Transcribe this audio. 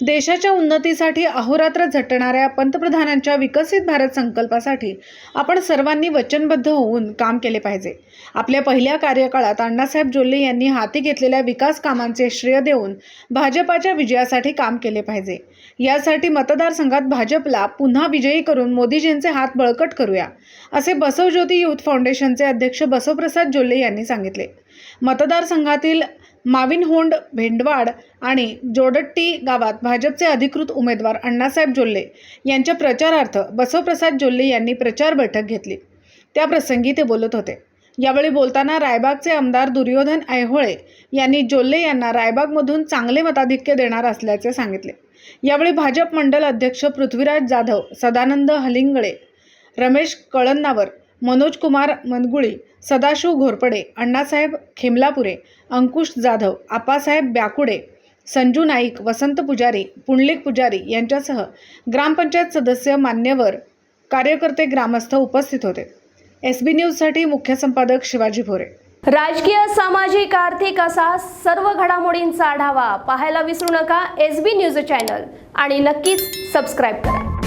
देशाच्या उन्नतीसाठी अहोरात्र झटणाऱ्या पंतप्रधानांच्या विकसित भारत संकल्पासाठी आपण सर्वांनी वचनबद्ध होऊन काम केले पाहिजे. आपल्या पहिल्या कार्यकाळात अण्णासाहेब जोल्ले यांनी हाती घेतलेल्या विकास कामांचे श्रेय देऊन भाजपाच्या विजयासाठी काम केले पाहिजे. यासाठी मतदारसंघात भाजपला पुन्हा विजयी करून मोदीजींचे हात बळकट करूया असे बसवज्योती युथ फाउंडेशनचे अध्यक्ष बसवप्रसाद जोल्ले यांनी सांगितले. मतदारसंघातील माविनहोंड भेंडवाड आणि जोडट्टी गावात भाजपचे अधिकृत उमेदवार अण्णासाहेब जोल्ले यांच्या प्रचारार्थ बसवप्रसाद जोल्ले यांनी प्रचार बैठक घेतली. त्याप्रसंगी ते बोलत होते. यावेळी बोलताना रायबागचे आमदार दुर्योधन ऐहोळे यांनी जोल्ले यांना रायबागमधून चांगले मताधिक्य देणार असल्याचे सांगितले. यावेळी भाजप मंडल अध्यक्ष पृथ्वीराज जाधव सदानंद हलिंगळे रमेश कळन्नावर मनोज कुमार मनगुळी सदाशिव घोरपडे अण्णासाहेब खेमलापुरे अंकुश जाधव आपासाहेब ब्याकुडे संजू नाईक वसंत पुजारी पुंडलिक पुजारी यांच्यासह ग्रामपंचायत सदस्य मान्यवर कार्यकर्ते ग्रामस्थ उपस्थित होते. एस बी न्यूजसाठी मुख्य संपादक शिवाजी भोरे. राजकीय सामाजिक आर्थिक असा सर्व घडामोडींचा आढावा पाहायला विसरू नका एस बी न्यूज चॅनल आणि नक्कीच सबस्क्राईब करा.